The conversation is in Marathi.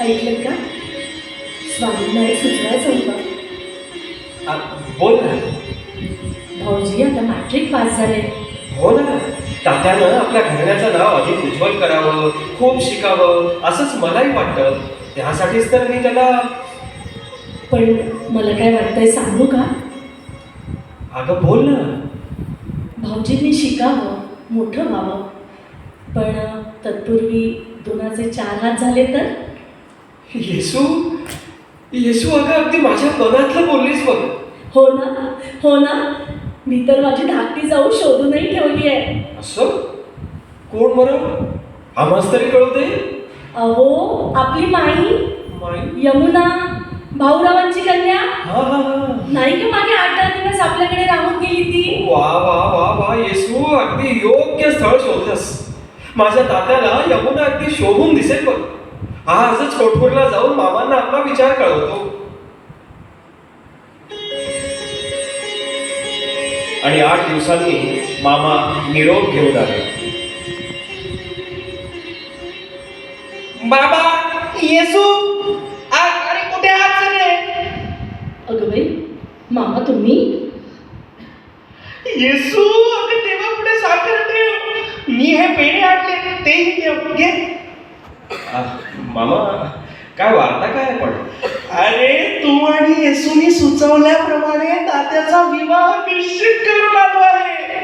ऐकलं का? स्वामींना एक सुचवायचं होतं. बोल ना. भाऊजी आता मॅट्रिक पास झाले हो ना. तात्यानं आपल्या घराण्याचं नाव अधिक उज्ज्वल करावं खूप शिकावं असंच मलाही वाटतं. त्यासाठीच तर मी त्याला पण मला काय वाटतंय सांगू का? अगं बोल ना. भाऊजींनी शिकावं मोठं व्हावं. पण तत्पूर्वी दोनाचे चार हात झाले तर? येसू? येसू अगं अगदी माझ्या मनातलं बोललीस बघ. हो ना? हो ना? मी तर माझी धाकटी जाऊ शोधूनही ठेवली आहे. असं? कोण बरं? आम्हाच तरी कळू दे. अहो आपली माई. माई? यमुना भाऊरावांची कन्या. हा हा हा. नाही का मागे आठ दहा दिवस आपल्याकडे राहून गेली ती? वा वा वा वा येसू अगदी योग्य स्थळ शोधलंस. माझ्या तात्याला यमुना अगदी शोभून दिसेल बघ. आजच कोटपूरला जाऊन मामांना आपला विचार कळवतो. आणि आठ दिवसांनी मामा निरोप घेऊन आले. बाबा येसू आ- अरे कुठे आहात सगळे? अगं बाई मामा तुम्ही? येसू अगं तेव्हा पुढे साखर ठेव? मी हे पेढे आणले तेही ठेव घे. मामा काय वार्ता काय पण? अरे तू आणि येसूनी सुचवल्याप्रमाणे तात्याचा विवाह निश्चित करून आलो आहे.